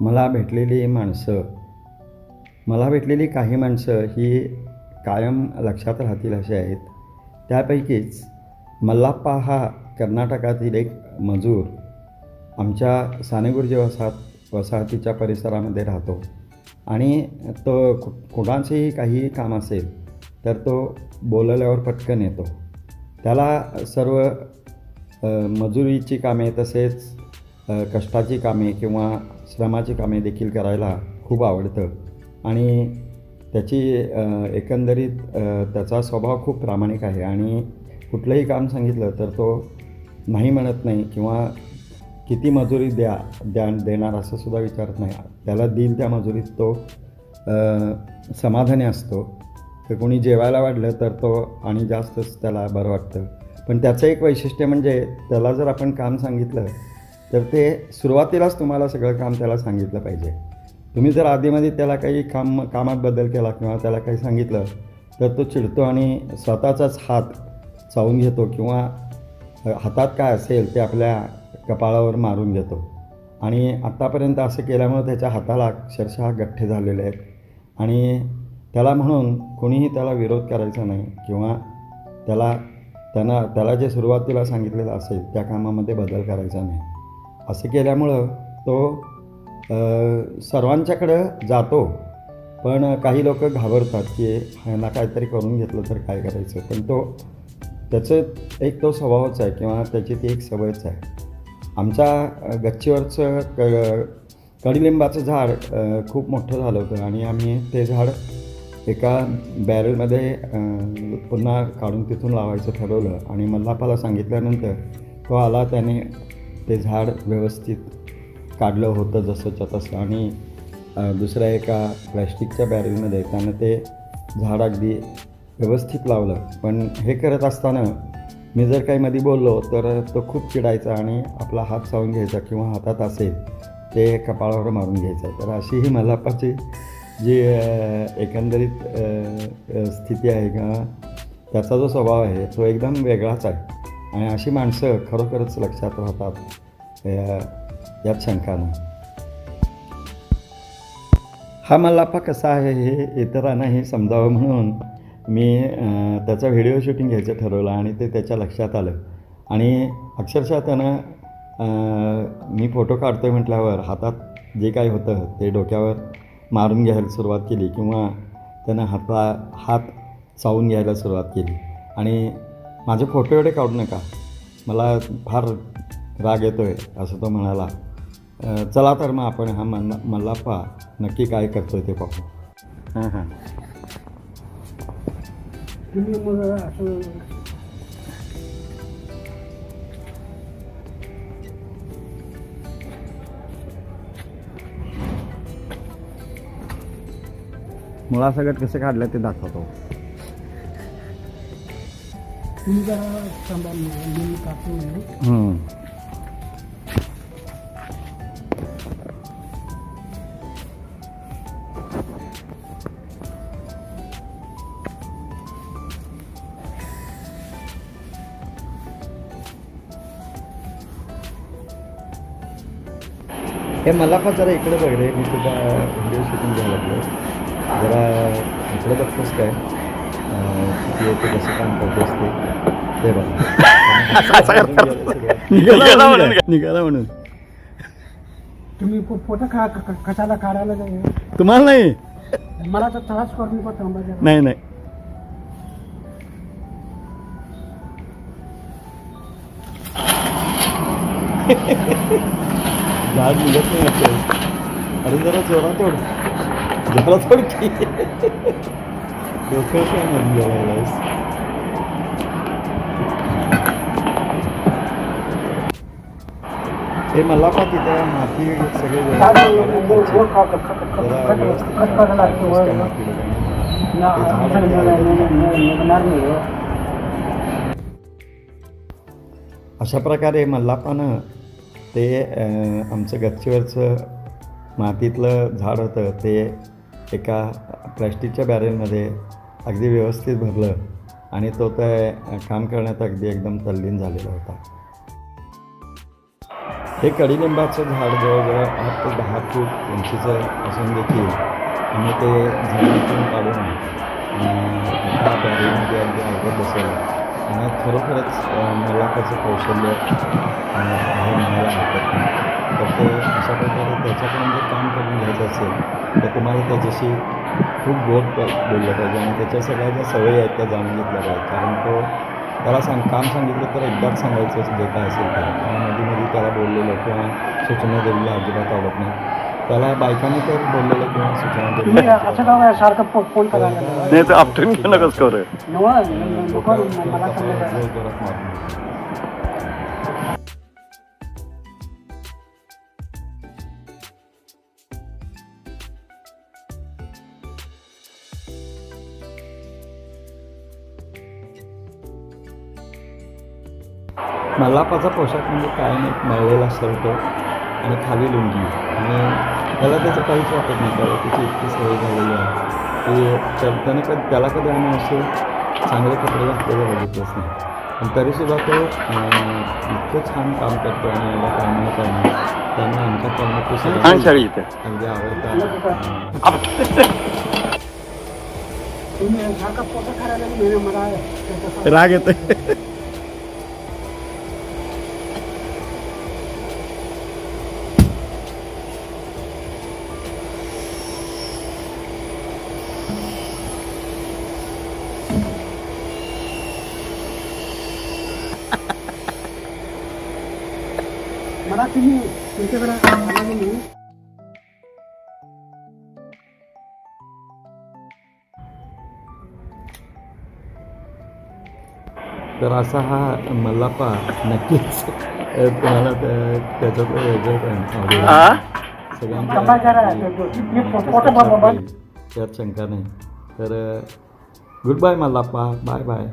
मला भेटलेली माणसं मला भेटलेली काही माणसं ही कायम लक्षात राहतील अशी आहेत. त्यापैकीच मल्लाप्पा हा कर्नाटकातील एक मजूर आमच्या सानेगुरुजी वसाहत वसाहतीच्या परिसरामध्ये राहतो. आणि तो कु कुणाचंही काही काम असेल तर तो बोलवल्यावर पटकन येतो. त्याला सर्व मजुरीची कामे तसेच कष्टाची कामे किंवा श्रमाची कामे देखील करायला खूप आवडतं. आणि त्याची एकंदरीत त्याचा स्वभाव खूप प्रामाणिक आहे. आणि कुठलंही काम सांगितलं तर तो नाही म्हणत नाही किंवा किती मजुरी द्या द्या देणार असं सुद्धा विचारत नाही. त्याला देईल त्या मजुरीत तो समाधानी असतो. तर कोणी जेवायला वाढलं तर तो आणि जास्तच त्याला बरं वाटतं. पण त्याचं एक वैशिष्ट्य म्हणजे त्याला जर आपण काम सांगितलं तर ते सुरुवातीलाच तुम्हाला सगळं काम त्याला सांगितलं पाहिजे. तुम्ही जर आधीमध्ये त्याला काही काम कामात बदल केला किंवा त्याला काही सांगितलं तर तो चिडतो आणि स्वतःचाच हात चावून घेतो किंवा हातात काय असेल ते आपल्या कपाळावर मारून घेतो. आणि आत्तापर्यंत असं केल्यामुळे त्याच्या हाताला अक्षरशः गठ्ठे झालेले आहेत. आणि त्याला म्हणून कोणीही त्याला विरोध करायचा नाही किंवा त्याला त्यांना त्याला जे सुरुवातीला सांगितलेलं असेल त्या कामामध्ये बदल करायचा नाही. असं केल्यामुळं तो सर्वांच्याकडं जातो. पण काही लोक घाबरतात की ह्यांना काहीतरी करून घेतलं तर काय करायचं? पण तो त्याचं एक तो स्वभावच आहे किंवा त्याची ती एक सवयच आहे. आमच्या गच्चीवरचं क कडुलिंबाचं झाड खूप मोठं झालं होतं आणि आम्ही ते झाड एका बॅरलमध्ये पुन्हा काढून तिथून लावायचं ठरवलं आणि मल्लापाला सांगितल्यानंतर तो आला त्याने ते झाड व्यवस्थित काढलं होतं जसंच्या तसं आणि दुसऱ्या एका प्लॅस्टिकच्या बॅरलमध्ये त्यानं ते झाड अगदी व्यवस्थित लावलं. पण हे करत असताना मी जर काही मध्ये बोललो तर तो खूप चिडायचा आणि आपला हात चावून घ्यायचा किंवा हातात असेल ते कपाळावर मारून घ्यायचं. तर अशी ही मलापाची जी एकंदरीत स्थिती आहे किंवा त्याचा जो स्वभाव आहे तो एकदम वेगळाच आहे. आणि अशी माणसं खरोखरच लक्षात राहतात या- यात शंका नाही हा मल्लाप्पा कसा आहे हे इतरांनाही समजावं म्हणून मी त्याचा व्हिडिओ शूटिंग घ्यायचं ठरवलं आणि ते त्याच्या लक्षात आलं. आणि अक्षरशः त्यानं मी फोटो काढतो आहे म्हटल्यावर हातात जे काही होतं ते डोक्यावर मारून घ्यायला सुरुवात केली किंवा त्यानं हाता हात चावून घ्यायला सुरुवात केली. आणि माझे फोटो एवढे काढू नका. मला फार राग येतो आहे असं तो म्हणाला. चला तर मग आपण हा मल्ला मल्लाप्पा नक्की काय करतोय ते पाहू. हां हां. तुम्ही मग असं मुळासकट कसं काढलं ते दाखवतो. तुम्ही जरा सांभाळ मी नाही हम्म. हे मला पण जरा इकडे बघ रे मी तुझा व्हिडिओ शूटिंग घ्यायला लागलो जरा इकडे बघतोस काय? येते कसं काम करतोस ते ते बघ निघाला म्हणून निघाला म्हणून तुम्ही फो- खा कशाला काढायला जाऊ तुम्हाला नाही. मला तर त्रास करून पण थांबा नाही नाही झाड निघत नाही. अरे जरा जोरा तोड जोरा तोड की डोकं काय म्हणून लागलायस? हे मला पण तिथं माती सगळे. अशा प्रकारे मल्लापानं ते आमचं गच्चीवरचं मातीतलं झाड होतं ते एका प्लॅस्टिकच्या बॅरेलमध्ये अगदी व्यवस्थित भरलं आणि तो ते काम करण्यात अगदी एकदम तल्लीन झालेला होता. हे कडीलिंबाचं झाड जवळजवळ आठ ते दहा फूट उंचीचं असून देखील आम्ही ते जमिनीतून काढून एका बॅरीमध्ये अगदी अवघड बसवलं. आणि खरोखरच अं, मला त्याचं कौशल्य अं, आहे म्हणायला हरकत नाही. तर ते अशा प्रकारे त्याच्याकडून जर काम करून घ्यायचं असेल तर तुम्हाला त्याच्याशी खूप गोड बोललं पाहिजे आणि त्याच्या सगळ्या ज्या सवयी आहेत त्या जाणून घेतल्या पाहिजेत. कारण तो त्याला सांग काम सांगितलं तर एकदाच सांगायचं जे काय असेल ते. आणि मध्ये मध्ये त्याला बोललेलं किंवा सूचना दिलेल्या अजिबात आवडत नाही. त्याला बायकांनी तर बोललेलं किंवा सूचना तुम्ही दिलेल्या असं का काय सारखं फो- फोन करायला लागला? नाही तर घेणं कसं करू नवा, नको मला सांगायचं जोरात मारून मल्लापाचा पोशाख म्हणजे कायम एक मळलेला शर्ट आणि खाली लुंगी. आणि त्याला त्याचं काहीच वाटत नाही त्याला त्याची इतकी सवय झालेली आहे. की त्या- त्याने कधी त्याला कधी आम्ही असे चांगले कपडे घातलेले बघितलेच नाही. पण तरीसुद्धा तो इतकं छान काम करतो आणि याला कामाला करणं त्यामुळे आमच्या कर्मात तो अगदी आवडता. तुम्ही सारखं फोटो करायला लागले ना, मला त्याचं- राग येते मला तुम्ही तुमच्याकडे आला की नाही तर असा हा मल्लापा नक्कीच तुम्हाला त्या- त्याचं तो वेगळं आवडेल. आ? सगळ्यांच्या तपास करा. ते फोटो बघा, बघा. त्यात शंका नाही तर good bye Mallappa bye bye